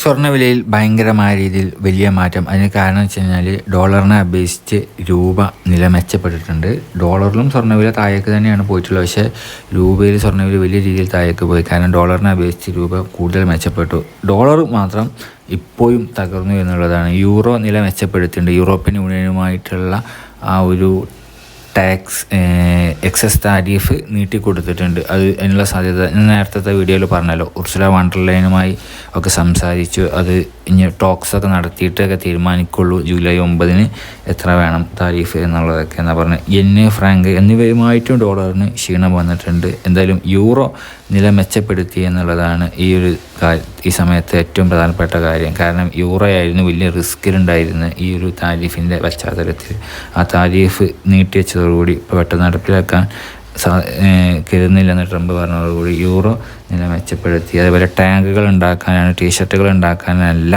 സ്വർണവിലയിൽ ഭയങ്കരമായ രീതിയിൽ വലിയ മാറ്റം. അതിന് കാരണം വെച്ച് കഴിഞ്ഞാൽ ഡോളറിനെ അപേക്ഷിച്ച് രൂപ നില മെച്ചപ്പെട്ടിട്ടുണ്ട്. ഡോളറിലും സ്വർണവില താഴേക്ക് തന്നെയാണ് പോയിട്ടുള്ളത്. പക്ഷേ രൂപയിൽ സ്വർണവില വലിയ രീതിയിൽ താഴേക്ക് പോയി. കാരണം ഡോളറിനെ അപേക്ഷിച്ച് രൂപ കൂടുതൽ മെച്ചപ്പെട്ടു. ഡോളർ മാത്രം ഇപ്പോഴും തകർന്നു എന്നുള്ളതാണ്. യൂറോ നില മെച്ചപ്പെടുത്തിയിട്ടുണ്ട്. യൂറോപ്യൻ യൂണിയനുമായിട്ടുള്ള ആ ഒരു ടാക്സ് എക്സസ് താരിഫ് നീട്ടിക്കൊടുത്തിട്ടുണ്ട്. അത് അതിനുള്ള സാധ്യത. നേരത്തെ വീഡിയോയിൽ പറഞ്ഞല്ലോ ഉർസുല വണ്ടർലൈനുമായി ഒക്കെ സംസാരിച്ചു. അത് ഇനി ടോക്സ് ഒക്കെ നടത്തിയിട്ടൊക്കെ തീരുമാനിക്കുള്ളൂ. ജൂലൈ ഒമ്പതിന് എത്ര വേണം താരിഫ് എന്നുള്ളതൊക്കെ എന്നാ പറഞ്ഞത് എൻ ഫ്രാങ്ക് എന്നിവയുമായിട്ടും ഡോളറിന് ക്ഷീണം വന്നിട്ടുണ്ട്. എന്തായാലും യൂറോ നില മെച്ചപ്പെടുത്തി എന്നുള്ളതാണ് ഈ ഒരു ഈ സമയത്ത് ഏറ്റവും പ്രധാനപ്പെട്ട കാര്യം. കാരണം യൂറോയായിരുന്നു വലിയ റിസ്കിലുണ്ടായിരുന്ന ഈ ഒരു താരിഫിന്റെ പശ്ചാത്തലത്തിൽ. ആ താരിഫ് നീട്ടിവെച്ചതോടുകൂടി പെട്ടെന്ന് നടപ്പിലാക്കാൻ സാ കരുതുന്നില്ലെന്ന് ട്രംപ് പറഞ്ഞതോടുകൂടി യൂറോ നില മെച്ചപ്പെടുത്തി. അതേപോലെ ടാങ്കുകൾ ഉണ്ടാക്കാനാണ് ടീഷർട്ടുകൾ ഉണ്ടാക്കാനല്ല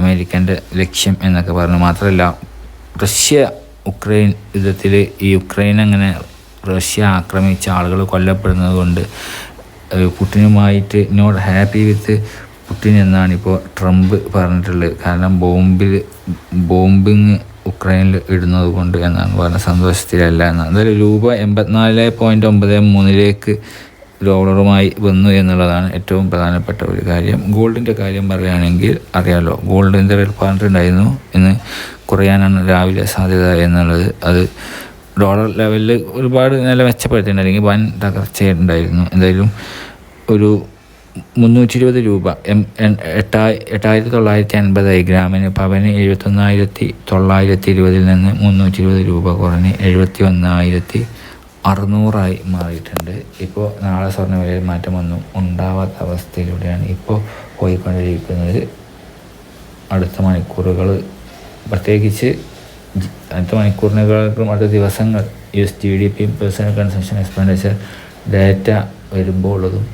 അമേരിക്കന്റെ ലക്ഷ്യം എന്നൊക്കെ പറഞ്ഞു. മാത്രമല്ല റഷ്യ ഉക്രൈൻ യുദ്ധത്തിൽ ഈ ഉക്രൈൻ അങ്ങനെ റഷ്യ ആക്രമിച്ച ആളുകൾ കൊല്ലപ്പെടുന്നത് കൊണ്ട് പുട്ടിനുമായിട്ട് നോട്ട് ഹാപ്പി വിത്ത് പുട്ടിൻ എന്നാണ് ഇപ്പോൾ ട്രംപ് പറഞ്ഞിട്ടുള്ളത്. കാരണം ബോംബിൽ ബോംബിങ് ഉക്രൈനിൽ ഇടുന്നത് കൊണ്ട് എന്നാണ് പറഞ്ഞ സന്തോഷത്തിലല്ല എന്നാണ്. എന്തായാലും രൂപ എൺപത്തിനാല് പോയിന്റ് ഒമ്പത് മൂന്നിലേക്ക് ഡോളറുമായി വന്നു എന്നുള്ളതാണ് ഏറ്റവും പ്രധാനപ്പെട്ട ഒരു കാര്യം. ഗോൾഡിന്റെ കാര്യം പറയുകയാണെങ്കിൽ അറിയാമല്ലോ ഗോൾഡിന്റെ വില പറഞ്ഞിട്ടുണ്ടായിരുന്നു ഇന്ന് കുറയാനാണ് രാവിലെ സാധ്യത എന്നുള്ളത്. അത് ഡോളർ ലെവലിൽ ഒരുപാട് നില മെച്ചപ്പെടുത്തിയിട്ടുണ്ട്. അല്ലെങ്കിൽ വൻ തകർച്ചയുണ്ടായിരുന്നു. എന്തായാലും ഒരു മുന്നൂറ്റി ഇരുപത് രൂപ. എം എട്ടായി എട്ടായിരത്തി തൊള്ളായിരത്തി അൻപതായി ഗ്രാമിന് പവന് എഴുപത്തൊന്നായിരത്തി തൊള്ളായിരത്തി ഇരുപതിൽ നിന്ന് മുന്നൂറ്റി ഇരുപത് രൂപ കുറഞ്ഞ് എഴുപത്തി ഒന്നായിരത്തി അറുന്നൂറായി മാറിയിട്ടുണ്ട്. ഇപ്പോൾ നാളെ സ്വർണവിലയിൽ വിലയിൽ മാറ്റമൊന്നും ഉണ്ടാവാത്ത അവസ്ഥയിലൂടെയാണ് ഇപ്പോൾ പോയിക്കൊണ്ടിരിക്കുന്നത്. അടുത്ത മണിക്കൂറുകൾ പ്രത്യേകിച്ച് അടുത്ത മണിക്കൂറിനേക്കാളും അടുത്ത ദിവസങ്ങൾ U S G D P personal consumption expenditure data വരുമ്പോൾ ഉള്ളതും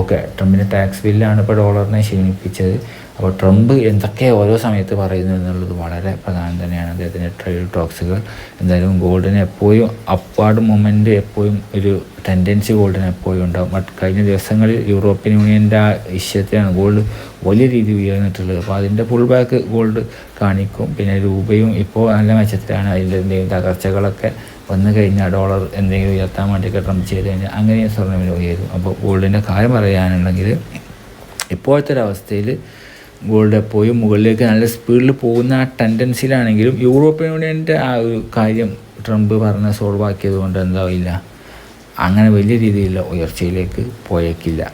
ഒക്കെ ട്രംപിന്റെ ടാക്സ് ബില്ലാണ് ഇപ്പോൾ ഡോളറിനെ ക്ഷീണിപ്പിച്ചത്. അപ്പോൾ ട്രംപ് എന്തൊക്കെ ഓരോ സമയത്ത് പറയുന്നു എന്നുള്ളത് വളരെ പ്രധാനം തന്നെയാണ് അദ്ദേഹത്തിന്റെ ട്രേഡ് ടോക്സുകൾ എന്തായാലും ഗോൾഡിന് എപ്പോഴും അപ്വാർഡ് മൂവ്മെന്റ് എപ്പോഴും ഒരു ടെൻഡൻസി ഗോൾഡിന് എപ്പോഴും ഉണ്ടാകും ബട്ട് കഴിഞ്ഞ ദിവസങ്ങളിൽ യൂറോപ്യൻ യൂണിയന്റെ ആ വിഷയത്തിലാണ് ഗോൾഡ് വലിയ രീതിയിൽ ഉയർന്നിട്ടുള്ളത്. അപ്പോൾ അതിന്റെ ഫുൾ ബാക്ക് ഗോൾഡ് കാണിക്കും. പിന്നെ രൂപയും ഇപ്പോൾ നല്ല മെച്ചത്തിലാണ്. അതിന്റെ എന്തെങ്കിലും തകർച്ചകളൊക്കെ വന്നു കഴിഞ്ഞാൽ ഡോളർ എന്തെങ്കിലും ഉയർത്താൻ വേണ്ടിയൊക്കെ ട്രംപ് ചെയ്ത് കഴിഞ്ഞാൽ അങ്ങനെ സ്വർണവില ഉയരും. അപ്പോൾ ഗോൾഡിന്റെ കാര്യം പറയാനുണ്ടെങ്കിൽ ഇപ്പോഴത്തെ ഒരവസ്ഥയിൽ ഗോൾഡ് എപ്പോഴും മുകളിലേക്ക് നല്ല സ്പീഡിൽ പോകുന്ന ആ ടെൻഡൻസിയിലാണെങ്കിലും യൂറോപ്യൻ യൂണിയന്റെ ആ ഒരു കാര്യം ട്രംപ് പറഞ്ഞ സോൾവ് ആക്കിയത് കൊണ്ട് എന്താവില്ല. അങ്ങനെ വലിയ രീതിയിലുള്ള ഉയർച്ചയിലേക്ക് പോയേക്കില്ല.